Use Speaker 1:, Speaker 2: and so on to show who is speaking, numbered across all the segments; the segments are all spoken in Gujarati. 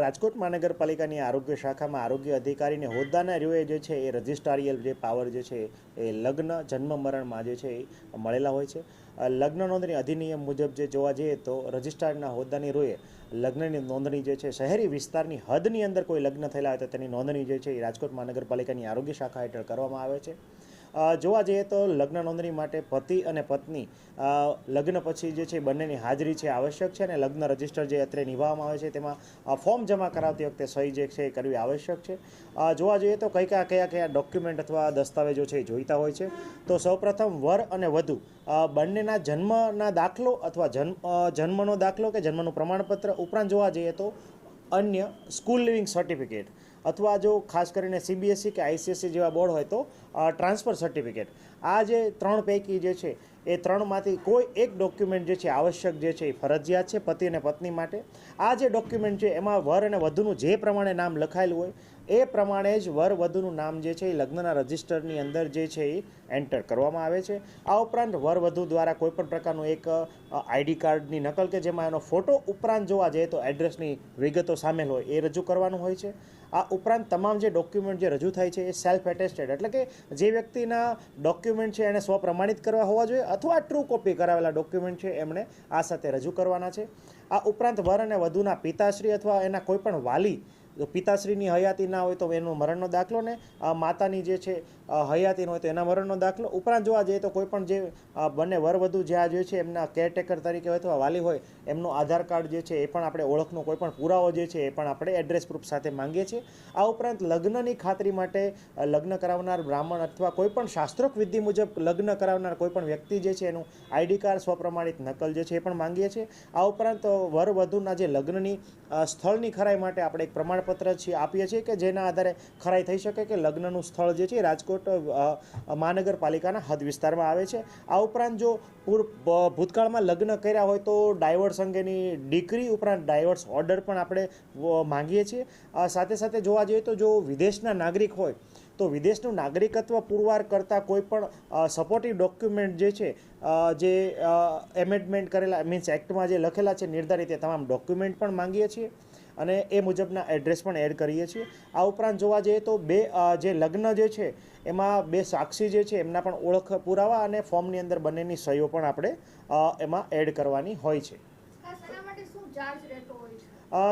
Speaker 1: રાજકોટ મહાનગરપાલિકાની આરોગ્ય શાખામાં આરોગ્ય અધિકારીને હોદ્દાના રૂએ જે છે, એ રજિસ્ટ્રારિયલ જે પાવર જે છે, એ લગ્ન, જન્મ મરણમાં જે છે, એ મળેલા હોય છે. લગ્ન નોંધણી અધિનિયમ મુજબ જે જોવા જઈએ તો રજિસ્ટ્રારના હોદ્દાની રૂએ લગ્નની નોંધણી જે છે, શહેરી વિસ્તારની હદની અંદર કોઈ લગ્ન થયેલા હોય તો તેની નોંધણી જે છે, એ રાજકોટ મહાનગરપાલિકાની આરોગ્ય શાખા હેઠળ કરવામાં આવે છે. જોવા જઈએ તો લગ્ન નોંધણી માટે પતિ અને પત્ની લગ્ન પછી જે છે બંનેની હાજરી છે આવશ્યક છે અને લગ્ન રજિસ્ટર જે અત્યારે નિભાવવામાં આવે છે તેમાં ફોર્મ જમા કરાવતી વખતે સહી જે છે એ કરવી આવશ્યક છે. જોવા જઈએ તો કઈ કયા કયા કયા ડોક્યુમેન્ટ અથવા દસ્તાવેજો છે એ જોઈતા હોય છે. તો સૌપ્રથમ વર અને વધુ બંનેના જન્મના દાખલો અથવા જન્મ જન્મનો દાખલો કે જન્મનું પ્રમાણપત્ર ઉપરાંત જોવા જઈએ તો અન્ય સ્કૂલ લિવિંગ સર્ટિફિકેટ અથવા જો ખાસ કરીને સીબીએસસી કે આઈસીએસસી જેવા બોર્ડ હોય તો ટ્રાન્સફર સર્ટિફિકેટ. આ જે ત્રણ પૈકી જે છે, એ ત્રણમાંથી કોઈ એક ડોક્યુમેન્ટ જે છે, આવશ્યક જે છે, એ ફરજિયાત છે પતિ અને પત્ની માટે. આ જે ડોક્યુમેન્ટ છે, એમાં વર અને વધુનું જે પ્રમાણે નામ લખાયેલું હોય, એ પ્રમાણે જ વર વધુનું નામ જે છે, એ લગ્નના રજિસ્ટરની અંદર જે છે, એ એન્ટર કરવામાં આવે છે. આ ઉપરાંત વર વધુ દ્વારા કોઈપણ પ્રકારનું એક આઈડી કાર્ડની નકલ કે જેમાં એનો ફોટો ઉપરાંત જોવા જઈએ તો એડ્રેસની વિગતો સામેલ હોય, એ રજૂ કરવાનું હોય છે. આ ઉપરાંત તમામ જે ડોક્યુમેન્ટ જે રજૂ થાય છે, એ સેલ્ફ એટેસ્ટેડ એટલે કે જે વ્યક્તિના ડોક્યુમેન્ટ છે એને સ્વપ્રમાણિત કરવા હોવા જોઈએ અથવા ટ્રુ કોપી કરાવેલા ડોક્યુમેન્ટ છે એમણે આ સાથે રજૂ કરવાના છે. આ ઉપરાંત વર અને વધુના પિતાશ્રી અથવા એના કોઈપણ વાલી પિતાશ્રીની હયાતી ના હોય તો એનો મરણનો દાખલો ને માતાની જે છે હયાતી હોય તો એના મરણનો દાખલો. ઉપરાંત જોવા જઈએ તો કોઈ પણ જે બંને વરવધુ જે આ જે છે, એમના કેરટેકર તરીકે હોય અથવા વાલી હોય, એમનો આધાર કાર્ડ જે છે, એ પણ આપણે ઓળખનો કોઈ પણ પુરાવો જે છે, એ પણ આપણે એડ્રેસ પ્રૂફ સાથે માંગીએ છીએ. આ ઉપરાંત લગ્નની ખાતરી માટે લગ્ન કરાવનાર બ્રાહ્મણ અથવા કોઈ પણ શાસ્ત્રોક વિધિ મુજબ લગ્ન કરાવનાર કોઈ પણ વ્યક્તિ જે છે, એનું આઈડી કાર્ડ સ્વપ્રમાણિત નકલ જે છે, એ પણ માંગીએ છીએ. આ ઉપરાંત વર વધુના જે લગ્નની સ્થળની ખરાઈ માટે આપણે એક પ્રમાણપત્ર છે, આપીએ છીએ કે જેના આધારે ખરાઈ થઈ શકે કે લગ્નનું સ્થળ જે છે રાજકોટ મહાનગરપાલિકાના હદ વિસ્તારમાં આવે છે. આ ઉપરાંત જો ભૂતકાળમાં લગ્ન કર્યા હોય તો ડાયવર્સ અંગેની ડિગ્રી ઉપરાંત ડાયવર્સ ઓર્ડર પણ આપણે માંગીએ છીએ. સાથે સાથે જોવા જઈએ તો જો વિદેશના નાગરિક હોય, તો વિદેશનું નાગરિકત્વ પુરવાર કરતા કોઈ પણ સપોર્ટિવ ડોક્યુમેન્ટ જે છે જે એમેન્ડમેન્ટ કરેલા મીન્સ એક્ટમાં જે લખેલા છે, નિર્ધારિત એ તમામ ડોક્યુમેન્ટ પણ માંગીએ છીએ. અને એ મુજબના એડ્રેસ પણ એડ કરીએ છીએ. આ ઉપરાંત જોવા જઈએ તો બે જે લગ્ન જે છે, એમાં બે સાક્ષી જે છે, એમના પણ ઓળખ પુરાવા અને ફોર્મની અંદર બંનેની સહીઓ પણ આપણે એમાં એડ કરવાની હોય છે.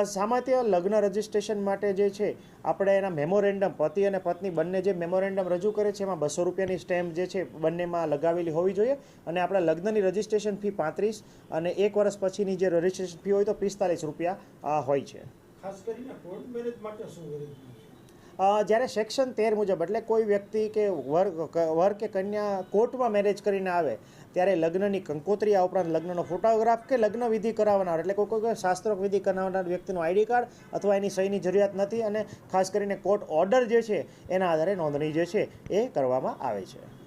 Speaker 1: સામાન્ય લગ્ન રજિસ્ટ્રેશન માટે જે છે આપણે એના મેમોરેન્ડમ પતિ અને પત્ની બંને જે મેમોરેન્ડમ રજૂ કરે છે એમાં બસો રૂપિયાની સ્ટેમ્પ જે છે બંનેમાં લગાવેલી હોવી જોઈએ. અને આપણા લગ્નની રજિસ્ટ્રેશન ફી પાંત્રીસ અને એક વર્ષ પછીની જે રજિસ્ટ્રેશન ફી હોય તો પિસ્તાલીસ રૂપિયા હોય છે.
Speaker 2: ખાસ કરીને કોર્ટ મેરેજ માટે શું અરેન્જમેન્ટ છે?
Speaker 1: અ, જ્યારે સેક્શન તેર મુજબ એટલે કોઈ વ્યક્તિ કે વર વર કે કન્યા કોર્ટમાં મેરેજ કરીને આવે ત્યારે લગ્નની કંકોત્રી, આ ઉપરાંત લગ્નનો ફોટોગ્રાફ કે લગ્ન વિધિ કરાવનાર, એટલે કોઈ કોઈ શાસ્ત્રોક વિધિ કરાવનાર વ્યક્તિનું આઈડી કાર્ડ અથવા એની સહીની જરૂરિયાત નથી અને ખાસ કરીને કોર્ટ ઓર્ડર જે છે, એના આધારે નોંધણી જે છે, એ કરવામાં આવે છે.